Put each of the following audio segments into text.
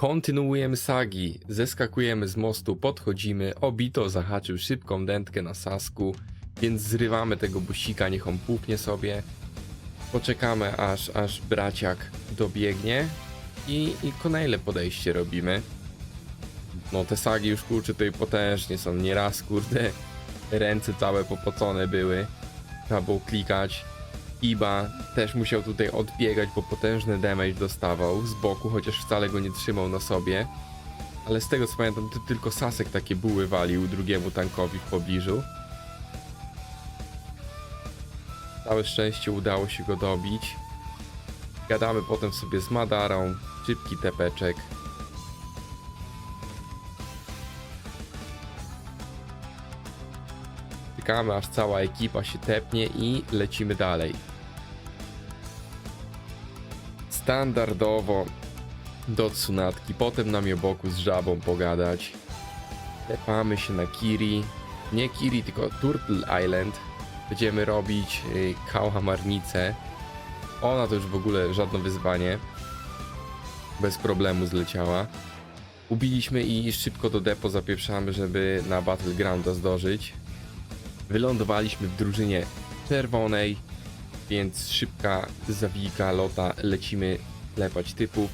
Kontynuujemy sagi, zeskakujemy z mostu, podchodzimy, Obito zahaczył szybką dętkę na sasku, więc zrywamy tego busika, niech on pupnie sobie. Poczekamy aż, aż braciak dobiegnie i, i kolejne podejście robimy. No te sagi już kurczę tutaj potężnie są, nieraz kurde ręce całe popocone były. Trzeba było klikać. Iba też musiał tutaj odbiegać, bo potężny damage dostawał z boku, chociaż wcale go nie trzymał na sobie. Ale z tego co pamiętam, to tylko Sasek takie buły walił drugiemu tankowi w pobliżu. Całe szczęście udało się go dobić. Gadamy potem sobie z Madarą, szybki tepeczek. Czekamy aż cała ekipa się tepnie i lecimy dalej. Standardowo do Tsunatki, potem na Mioboku z żabą pogadać. Tepamy się na Kiri. Nie Kiri, tylko Turtle Island. Będziemy robić y, kałamarnicę. Ona to już w ogóle żadne wyzwanie. Bez problemu zleciała. Ubiliśmy i szybko do depo zapieprzamy, żeby na Battlegrounda zdążyć. Wylądowaliśmy w drużynie czerwonej, więc szybka zawijka lota, lecimy klepać typów.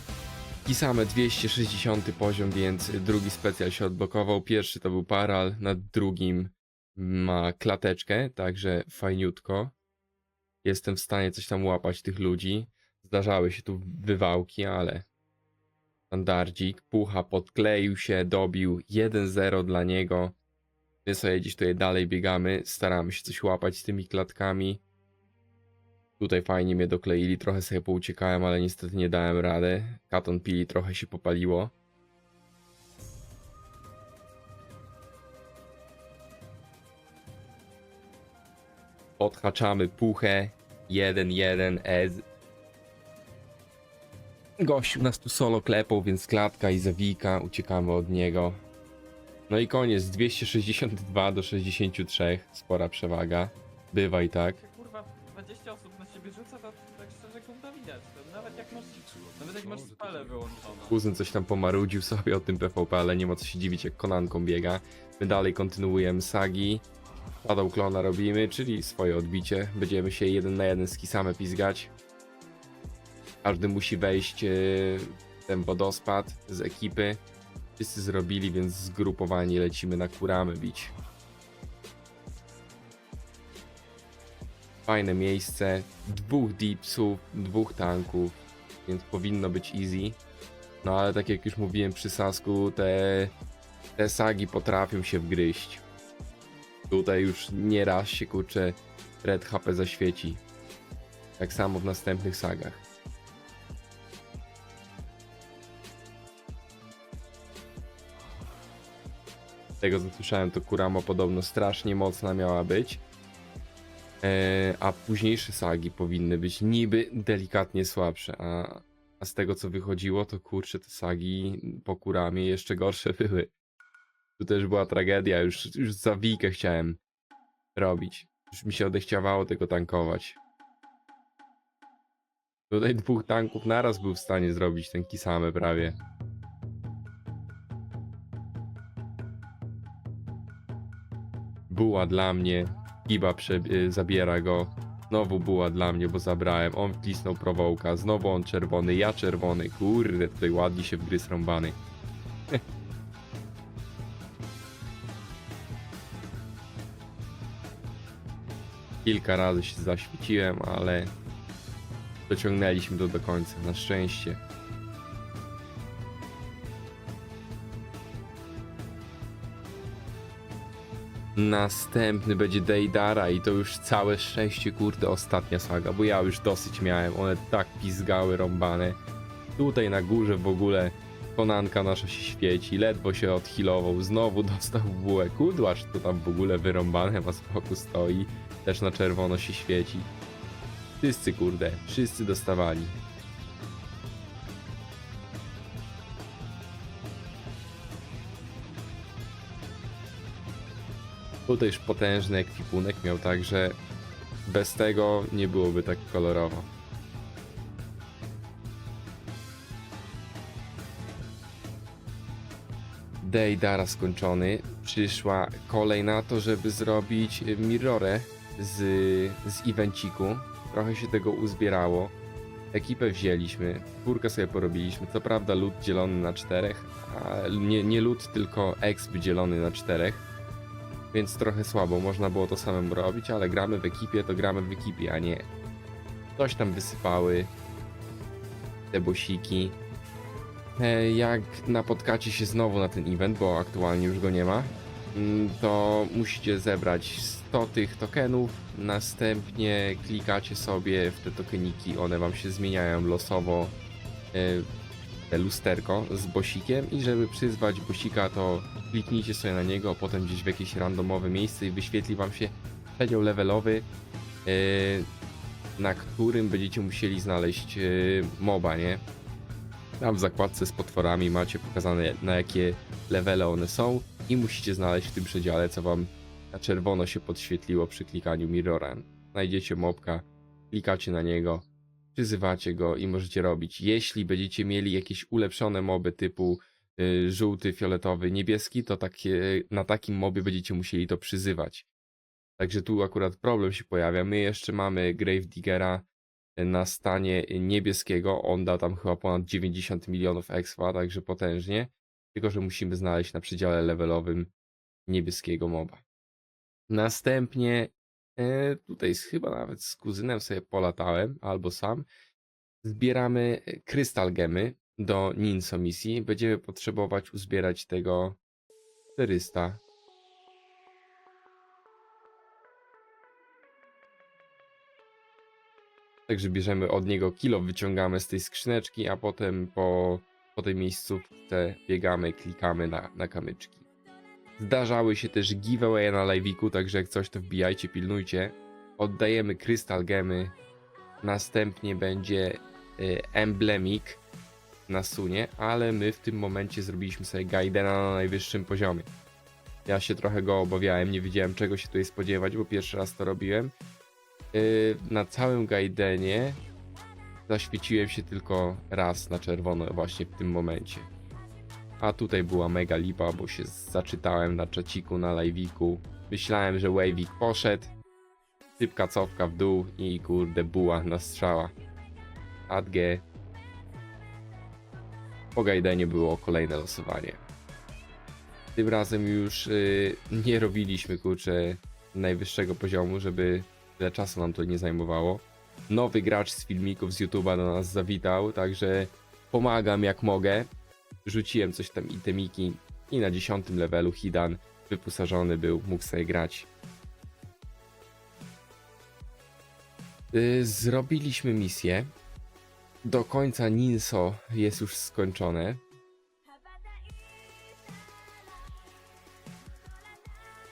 I same 260 poziom, więc drugi specjal się odblokował. Pierwszy to był paral, na drugim ma klateczkę, także fajniutko. Jestem w stanie coś tam łapać tych ludzi. Zdarzały się tu wywałki, ale standardzik. Pucha podkleił się, dobił 1-0 dla niego. My sobie gdzieś tutaj dalej biegamy, staramy się coś łapać z tymi klatkami. Tutaj fajnie mnie dokleili, trochę sobie pouciekałem, ale niestety nie dałem rady. Katon pili trochę się popaliło. Odhaczamy puchę. 1-1 Ez. Gościu nas tu solo klepał, więc klatka i zawika, uciekamy od niego. No i koniec, 262 do 63, spora przewaga. Bywa i tak. Jak kurwa 20 osób na siebie rzuca, to tak szczerze gówno widać. To nawet jak masz, nawet jak masz spale wyłączone. Kuzyn coś tam pomarudził sobie o tym PvP, ale nie ma co się dziwić jak konanką biega. My dalej kontynuujemy sagi. Shadow klona robimy, czyli swoje odbicie. Będziemy się jeden na jeden z Kisame pizgać. Każdy musi wejść e, w ten wodospad z ekipy. Wszyscy zrobili, więc zgrupowani lecimy na kuramy bić. Fajne miejsce. Dwóch deepsów, dwóch tanków, więc powinno być easy. No ale tak jak już mówiłem przy Sasku, te, te sagi potrafią się wgryźć. Tutaj już nie raz się kurczę Red HP zaświeci. Tak samo w następnych sagach. Tego co słyszałem, to Kurama podobno strasznie mocna miała być. E, a późniejsze sagi powinny być niby delikatnie słabsze, a, a z tego co wychodziło, to kurczę, te sagi po Kuramie jeszcze gorsze były. Tu też była tragedia, już, już zawijkę chciałem robić. Już mi się odechciawało tego tankować. Tutaj dwóch tanków naraz był w stanie zrobić ten Kisame prawie. Buła dla mnie, prze, y, zabiera go. Znowu buła dla mnie, bo zabrałem. On wcisnął prowołka, znowu on czerwony, ja czerwony. Kurde, tutaj ładnie się wgryz rąbany. Kilka razy się zaświeciłem, ale dociągnęliśmy to do końca, na szczęście. Następny będzie Deidara i to już całe szczęście, kurde, ostatnia saga, bo ja już dosyć miałem, one tak pizgały rąbane. Tutaj na górze w ogóle konanka nasza się świeci, ledwo się odhilował, znowu dostał bułę, kudłacz to tam w ogóle wyrąbane ma z boku stoi, też na czerwono się świeci. Wszyscy kurde, wszyscy dostawali. Tutaj już potężny ekwipunek miał także bez tego nie byłoby tak kolorowo. Deidara skończony. Przyszła kolej na to, żeby zrobić mirrorę z, z evenciku. Trochę się tego uzbierało. Ekipę wzięliśmy, czwórkę sobie porobiliśmy. Co prawda lód dzielony na czterech, a nie, nie lód, tylko exp dzielony na czterech. Więc trochę słabo, można było to samemu robić, ale gramy w ekipie, to gramy w ekipie, a nie. Coś tam wysypały te bosiki. Jak napotkacie się znowu na ten event, bo aktualnie już go nie ma, mm, to musicie zebrać 100 tych tokenów, następnie klikacie sobie w te tokeniki, one wam się zmieniają losowo e, lusterko z bosikiem i żeby przyzwać bosika to kliknijcie sobie na niego, potem gdzieś w jakieś randomowe miejsce i wyświetli wam się przedział levelowy, e, na którym będziecie musieli znaleźć e, moba, nie? Tam w zakładce z potworami macie pokazane na jakie levele one są i musicie znaleźć w tym przedziale, co wam na czerwono się podświetliło przy klikaniu mirrora. Znajdziecie mobka, klikacie na niego, przyzywacie go i możecie robić. Jeśli będziecie mieli jakieś ulepszone moby typu y, żółty, fioletowy, niebieski, to takie, na takim mobie będziecie musieli to przyzywać. Także tu akurat problem się pojawia. My jeszcze mamy Gravediggera na stanie niebieskiego. On da tam chyba ponad 90 milionów expa, także potężnie. Tylko, że musimy znaleźć na przedziale levelowym niebieskiego moba. Następnie e, tutaj chyba nawet z kuzynem sobie polatałem, albo sam. Zbieramy e, krystal gemy do Ninso misji. Będziemy potrzebować uzbierać tego 400. Także bierzemy od niego kilo, wyciągamy z tej skrzyneczki, a potem po, po tej miejscówce biegamy, klikamy na, na kamyczki. Zdarzały się też giveaway na live'iku, także jak coś to wbijajcie, pilnujcie. Oddajemy krystal gemy, następnie będzie y, emblemik na sunie, ale my w tym momencie zrobiliśmy sobie Gaidena na najwyższym poziomie. Ja się trochę go obawiałem, nie wiedziałem czego się tutaj spodziewać, bo pierwszy raz to robiłem. Yy, na całym Gaidenie zaświeciłem się tylko raz na czerwono właśnie w tym momencie. A tutaj była mega lipa, bo się zaczytałem na czaciku, na live'iku. Myślałem, że Wavik poszedł. Szybka cofka w dół i kurde buła na strzała. AdG. Po Gaidenie było kolejne losowanie. Tym razem już yy, nie robiliśmy kurczę najwyższego poziomu, żeby tyle czasu nam to nie zajmowało. Nowy gracz z filmików z YouTube'a do nas zawitał, także pomagam jak mogę. Rzuciłem coś tam itemiki i na 10 levelu Hidan wyposażony był, mógł sobie grać. Yy, Zrobiliśmy misję. Do końca Ninso jest już skończone.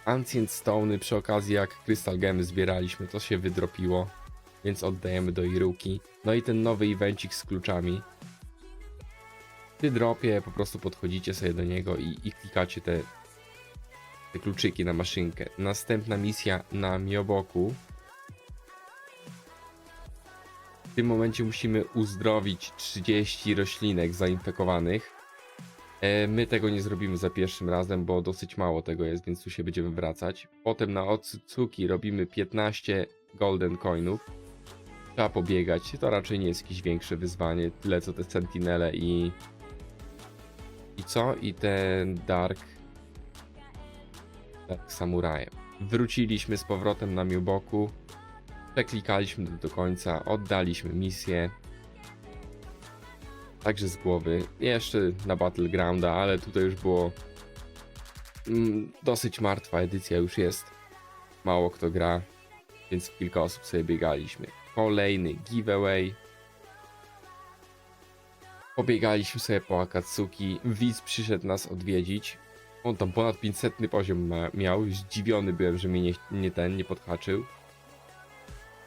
Ancient Stony przy okazji jak Crystal Gemy zbieraliśmy, to się wydropiło, więc oddajemy do Iruki. No i ten nowy evencik z kluczami. Przy dropie po prostu podchodzicie sobie do niego i, i klikacie te, te kluczyki na maszynkę. Następna misja na Mioboku. W tym momencie musimy uzdrowić 30 roślinek zainfekowanych. E, My tego nie zrobimy za pierwszym razem, bo dosyć mało tego jest, więc tu się będziemy wracać. Potem na Otsuki robimy 15 golden coinów. Trzeba pobiegać, to raczej nie jest jakieś większe wyzwanie, tyle co te sentinele i... Co? I ten Dark... Dark Samurajem. Wróciliśmy z powrotem na Miuboku. Przeklikaliśmy do końca, oddaliśmy misję. Także z głowy. Jeszcze na Battlegrounda, ale tutaj już było mm, dosyć martwa edycja już jest. Mało kto gra, więc kilka osób sobie biegaliśmy. Kolejny giveaway. Pobiegaliśmy sobie po Akatsuki. Widz przyszedł nas odwiedzić. On tam ponad 500 poziom miał. Zdziwiony byłem, że mnie nie, nie ten, nie podhaczył.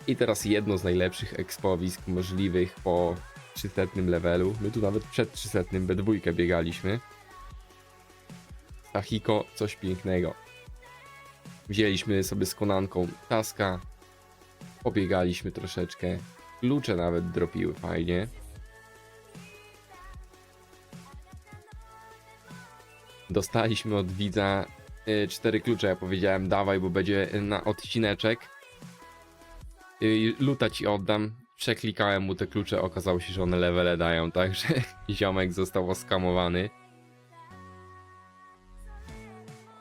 I teraz jedno z najlepszych ekspowisk możliwych po 300 levelu. My tu nawet przed 300 B2 biegaliśmy. Tahiko, coś pięknego. Wzięliśmy sobie z konanką taska. Pobiegaliśmy troszeczkę. Klucze nawet dropiły fajnie. Dostaliśmy od widza y, cztery klucze. Ja powiedziałem, dawaj, bo będzie na odcineczek. Y, Luta ci oddam. Przeklikałem mu te klucze, okazało się, że one levele dają, także ziomek został oskamowany.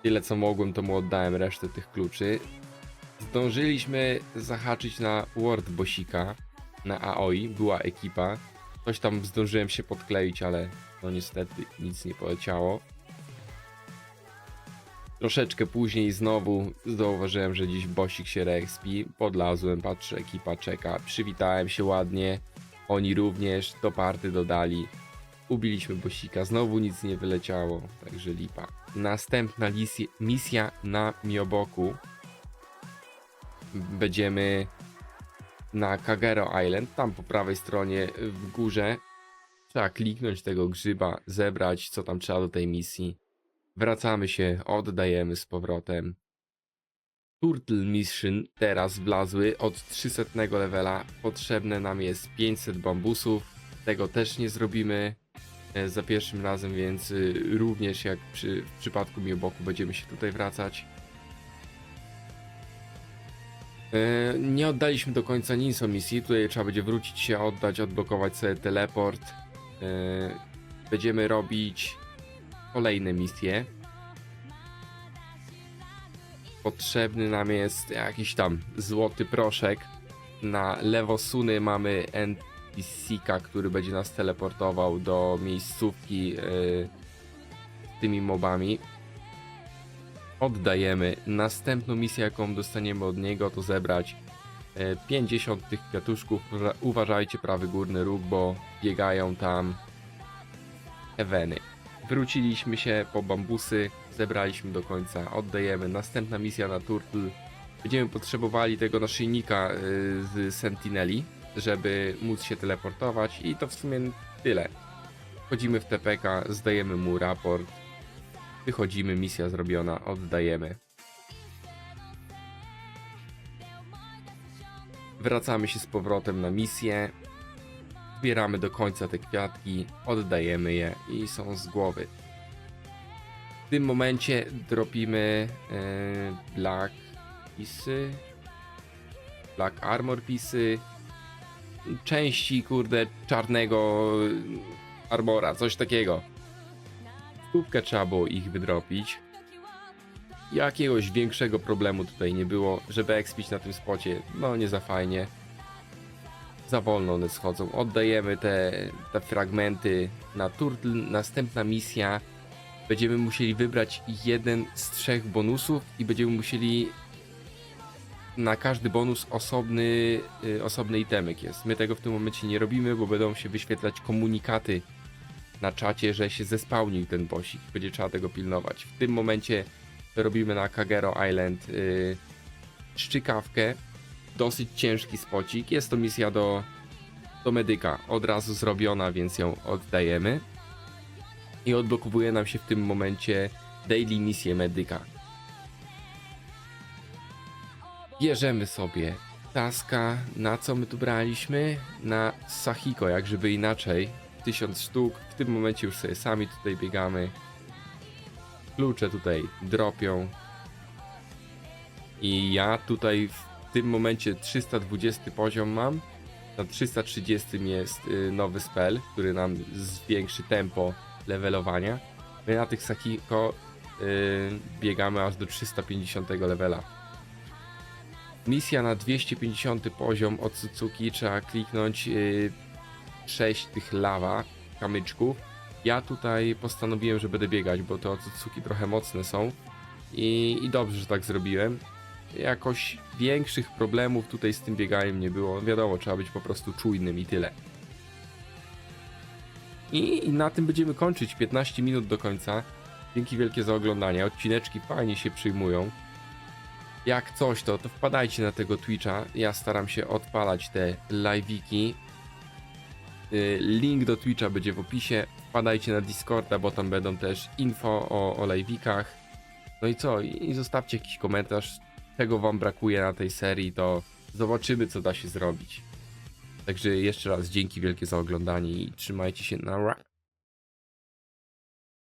Tyle co mogłem, to mu oddałem resztę tych kluczy. Zdążyliśmy zahaczyć na World Bosika, na AOI, była ekipa. Coś tam zdążyłem się podkleić, ale no niestety nic nie poleciało. Troszeczkę później znowu zauważyłem, że dziś Bosik się respi. Podlazłem, patrzę, ekipa czeka. Przywitałem się ładnie. Oni również do party dodali. Ubiliśmy Bosika, znowu nic nie wyleciało, także lipa. Następna misja na Mioboku. Będziemy na Kagero Island, tam po prawej stronie w górze. Trzeba kliknąć tego grzyba, zebrać co tam trzeba do tej misji. Wracamy się, oddajemy z powrotem. Turtle Mission teraz wlazły od 300 levela. Potrzebne nam jest 500 bambusów. Tego też nie zrobimy e, za pierwszym razem, więc y, również jak przy, w przypadku Mioboku będziemy się tutaj wracać. E, Nie oddaliśmy do końca Ninso misji. Tutaj trzeba będzie wrócić się, oddać, odblokować sobie teleport. E, Będziemy robić kolejne misje. Potrzebny nam jest jakiś tam złoty proszek. Na lewo suny mamy NPC-ka, który będzie nas teleportował do miejscówki yy, z tymi mobami. Oddajemy. Następną misję, jaką dostaniemy od niego, to zebrać e, 50 tych kwiatuszków. Uwa- Uważajcie prawy górny róg, bo biegają tam eweny. Wróciliśmy się po bambusy, zebraliśmy do końca, oddajemy. Następna misja na Turtle. Będziemy potrzebowali tego naszyjnika y, z Sentineli, żeby móc się teleportować i to w sumie tyle. Wchodzimy w TPK, zdajemy mu raport, wychodzimy, misja zrobiona, oddajemy. Wracamy się z powrotem na misję. Zbieramy do końca te kwiatki, oddajemy je i są z głowy. W tym momencie dropimy e, Black Pisy, Black Armor Pisy, części kurde czarnego armora, coś takiego. Stówkę trzeba było ich wydropić. Jakiegoś większego problemu tutaj nie było, żeby expić na tym spocie, no nie za fajnie za wolno one schodzą. Oddajemy te, te fragmenty na Turtle. Następna misja. Będziemy musieli wybrać jeden z trzech bonusów i będziemy musieli na każdy bonus osobny, y, osobny itemek jest. My tego w tym momencie nie robimy, bo będą się wyświetlać komunikaty na czacie, że się zespałnił ten bosik. Będzie trzeba tego pilnować. W tym momencie robimy na Kagero Island y, szczykawkę, dosyć ciężki spocik. Jest to misja do, do medyka, od razu zrobiona, więc ją oddajemy. I odblokowuje nam się w tym momencie daily misję medyka. Bierzemy sobie taska, na co my tu braliśmy? Na Sahiko, jak żeby inaczej. 1000 sztuk. W tym momencie już sobie sami tutaj biegamy. Klucze tutaj dropią. I ja tutaj tym momencie 320 poziom mam. Na 330 jest y, nowy spell, który nam zwiększy tempo levelowania. My na tych Sakiko y, biegamy aż do 350 levela. Misja na 250 poziom od Suzuki trzeba kliknąć y, 6 tych lawa kamyczków. Ja tutaj postanowiłem, że będę biegać, bo te Otsutsuki trochę mocne są. I, I dobrze, że tak zrobiłem jakoś większych problemów tutaj z tym bieganiem nie było. Wiadomo, trzeba być po prostu czujnym i tyle. I, na tym będziemy kończyć. 15 minut do końca. Dzięki wielkie za oglądanie. Odcineczki fajnie się przyjmują. Jak coś, to, to wpadajcie na tego Twitcha. Ja staram się odpalać te live'iki. Y, Link do Twitcha będzie w opisie. Wpadajcie na Discorda, bo tam będą też info o, o live'ikach. No i co? I zostawcie jakiś komentarz, czego wam brakuje na tej serii, to zobaczymy, co da się zrobić. Także jeszcze raz dzięki wielkie za oglądanie i trzymajcie się na.